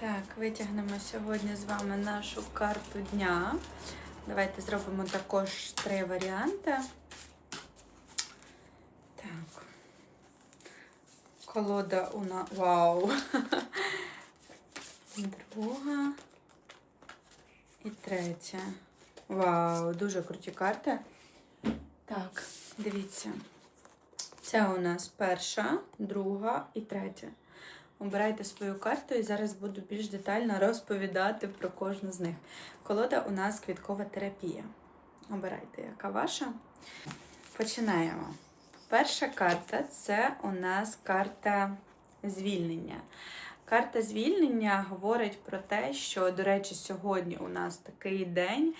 Так, витягнемо сьогодні з вами нашу карту дня. Давайте зробимо також три варіанти. Так. Колода у нас. Вау! Друга. І третя. Вау, дуже круті карти. Так, дивіться. Це у нас перша, друга і третя. Обирайте свою карту і зараз буду більш детально розповідати про кожну з них. Колода у нас квіткова терапія. Обирайте, яка ваша. Починаємо. Перша карта це у нас карта звільнення. Карта звільнення говорить про те, що, до речі, сьогодні у нас такий день,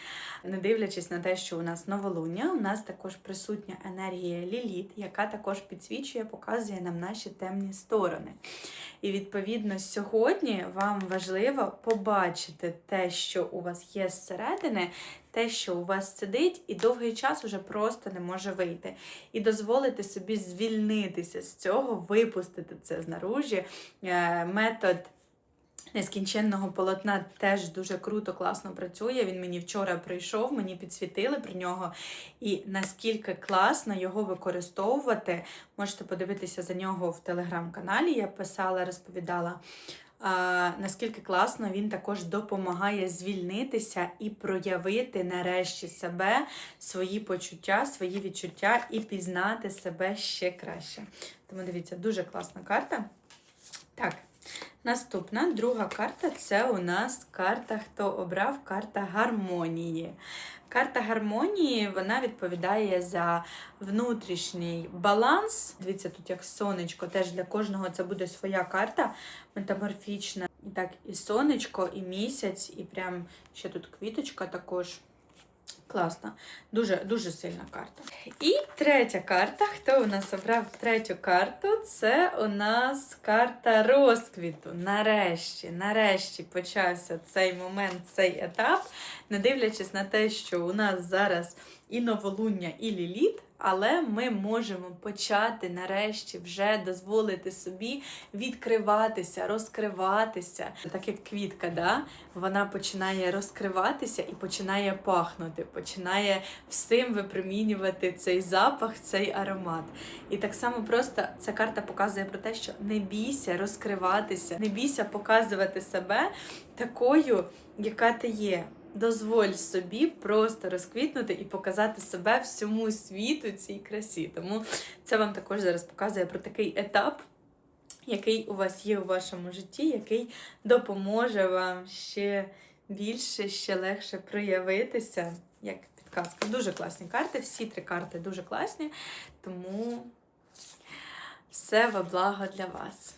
не дивлячись на те, що у нас новолуння, у нас також присутня енергія Ліліт, яка також підсвічує, показує нам наші темні сторони. І відповідно сьогодні вам важливо побачити те, що у вас є зсередини, те, що у вас сидить, і довгий час уже просто не може вийти. І дозволити собі звільнитися з цього, випустити це знаружі. Е, Метод. Нескінченного полотна теж дуже круто, класно працює. Він мені вчора прийшов, мені підсвітили про нього. І наскільки класно його використовувати, можете подивитися за нього в телеграм-каналі. Я писала, розповідала. Наскільки класно він також допомагає звільнитися і проявити нарешті себе, свої почуття, свої відчуття і пізнати себе ще краще. Тому дивіться, дуже класна карта. Так, наступна друга карта це у нас карта, хто обрав карта гармонії. Карта гармонії вона відповідає за внутрішній баланс. Дивіться, тут як сонечко, теж для кожного це буде своя карта метаморфічна. І так, і сонечко, і місяць, і прям ще тут квіточка також. Класно, дуже дуже сильна карта. І третя карта. Хто у нас обрав третю карту? Це у нас карта розквіту. Нарешті, нарешті почався цей момент, цей етап. Не дивлячись на те, що у нас зараз і новолуння, і ліліт. Але ми можемо почати нарешті вже дозволити собі відкриватися, розкриватися. Так як квітка, да? вона починає розкриватися і починає пахнути, починає всім випромінювати цей запах, цей аромат. І так само просто ця карта показує про те, що не бійся розкриватися, не бійся показувати себе такою, яка ти є. Дозволь собі просто розквітнути і показати себе всьому світу цій красі. Тому це вам також зараз показує про такий етап, який у вас є у вашому житті, який допоможе вам ще більше, ще легше проявитися. Як підказка. Дуже класні карти. Всі три карти дуже класні, тому все во благо для вас.